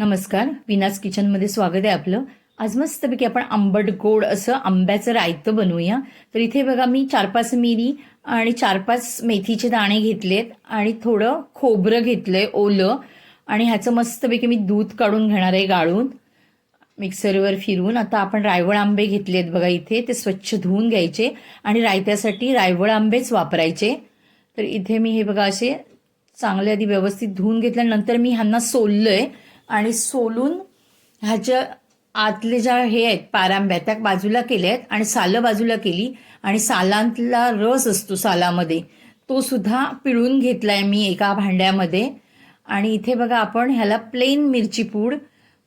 नमस्कार. विनास किचनमध्ये स्वागत आहे आपलं. आज मस्तपैकी आपण आंबट गोड असं आंब्याचं रायतं बनवूया. तर इथे बघा मी चार पाच मिरी आणि चार पाच मेथीचे दाणे घेतलेत आणि थोडं खोबरं घेतलंय ओलं. आणि ह्याचं मस्तपैकी मी दूध काढून घेणार आहे गाळून. मिक्सरवर फिरून आता आपण रायवळ आंबे घेतलेत बघा इथे. ते स्वच्छ धुवून घ्यायचे आणि रायत्यासाठी रायवळ आंबेच वापरायचे. तर इथे मी हे बघा असे चांगले आधी व्यवस्थित धुवून घेतल्यानंतर मी ह्यांना सोललं आहे आणि सोलून ह्याच्या आतले ज्या हे आहेत पारांब्या त्या बाजूला केल्या आहेत आणि सालं बाजूला केली. आणि सालांतला रस असतो सालामध्ये. तो सुद्धा पिळून घेतलाय मी एका भांड्यामध्ये. आणि इथे बघा आपण ह्याला प्लेन मिरची पूड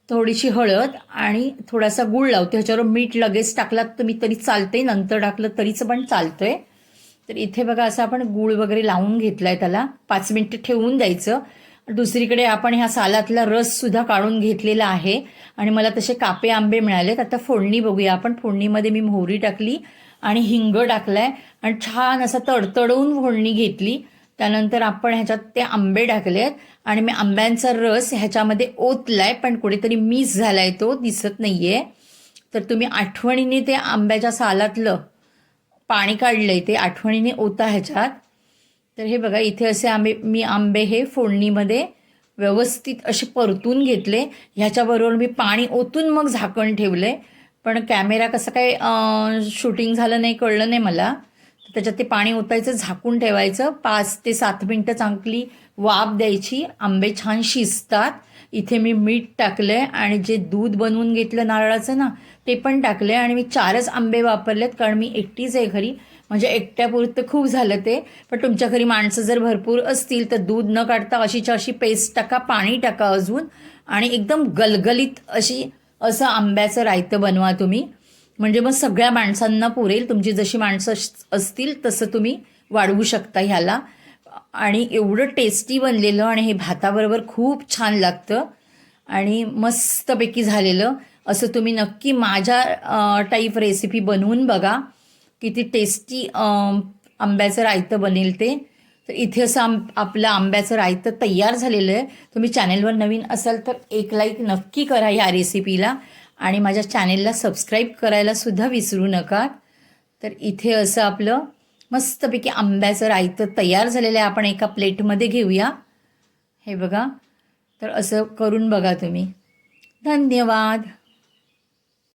थोडीशी हळद आणि थोडासा गूळ लावतो. ह्याच्यावर मीठ लगेच टाकलात तुम्ही तरी चालते नंतर टाकलं तरीच पण चालतंय. तर इथे बघा असं आपण गूळ वगैरे लावून घेतलाय त्याला. पाच मिनिटं ठेवून द्यायचं. दुसरीकडे आपण ह्या सालातला रस सुद्धा काढून घेतलेला आहे. आणि मला तसे कापे आंबे मिळालेत. आता फोडणी बघूया आपण. फोडणीमध्ये मी मोहरी टाकली आणि हिंग टाकलाय. आणि छान असं तडतडवून फोडणी घेतली. त्यानंतर आपण ह्याच्यात ते आंबे टाकलेत. आणि मी आंब्यांचा रस ह्याच्यामध्ये ओतलाय पण कुठेतरी मिस झालाय तो दिसत नाहीये. तर तुम्ही आठवणीने ते आंब्याच्या सालातलं पाणी काढलंय ते आठवणीने ओता ह्याच्यात. तर हे बघा इथे असे आंबे मी आंबे हे फोडणीमध्ये व्यवस्थित असे परतून घेतले. ह्याच्याबरोबर मी पाणी ओतून मग झाकण ठेवले. पण कॅमेरा कसं काय शूटिंग झालं नाही कळलं नाही मला. त्याच्यात ते पाणी ओतायचं झाकून ठेवायचं. पाच ते सात मिनटं चांगली वाफ द्यायची. आंबे छान शिजतात. इथे मी मीठ टाकलंय आणि जे दूध बनवून घेतलं नारळाचं ना ते पण टाकलंय. आणि मी चारच आंबे वापरलेत कारण मी एकटीच आहे घरी. म्हणजे एकट्यापुरतं खूप झालं ते. पण तुमच्या घरी माणसं जर भरपूर असतील तर दूध न काढता अशीच्या अशी पेस्ट टाका पाणी टाका अजून. आणि एकदम गलगलीत अशी असं आंब्याचं रायतं बनवा तुम्ही. म्हणजे मग सगळ्या माणसांना पुरेल. तुमची जशी माणसं अस- असतील तसं तुम्ही वाढवू शकता ह्याला. आणि एवढं टेस्टी बनलेलं आणि हे भाताबरोबर खूप छान लागतं. आणि मस्तपैकी झालेलं. असं तुम्ही नक्की माझ्या टाईप रेसिपी बनवून बघा. किती टेस्टी आंब्याचं रायतं बनेल ते. तर इथे असं आम आपलं आंब्याचं रायतं तयार झालेलं आहे. तुम्ही चॅनेलवर नवीन असाल तर एक लाईक नक्की करा या रेसिपीला आणि माझ्या चॅनेलला सबस्क्राईब करायलासुद्धा विसरू नका. तर इथे असं आपलं मस्तपैकी आंब्याचं रायतं तयार झालेलं आहे. आपण एका प्लेटमध्ये घेऊया. हे बघा. तर असं करून बघा तुम्ही. धन्यवाद.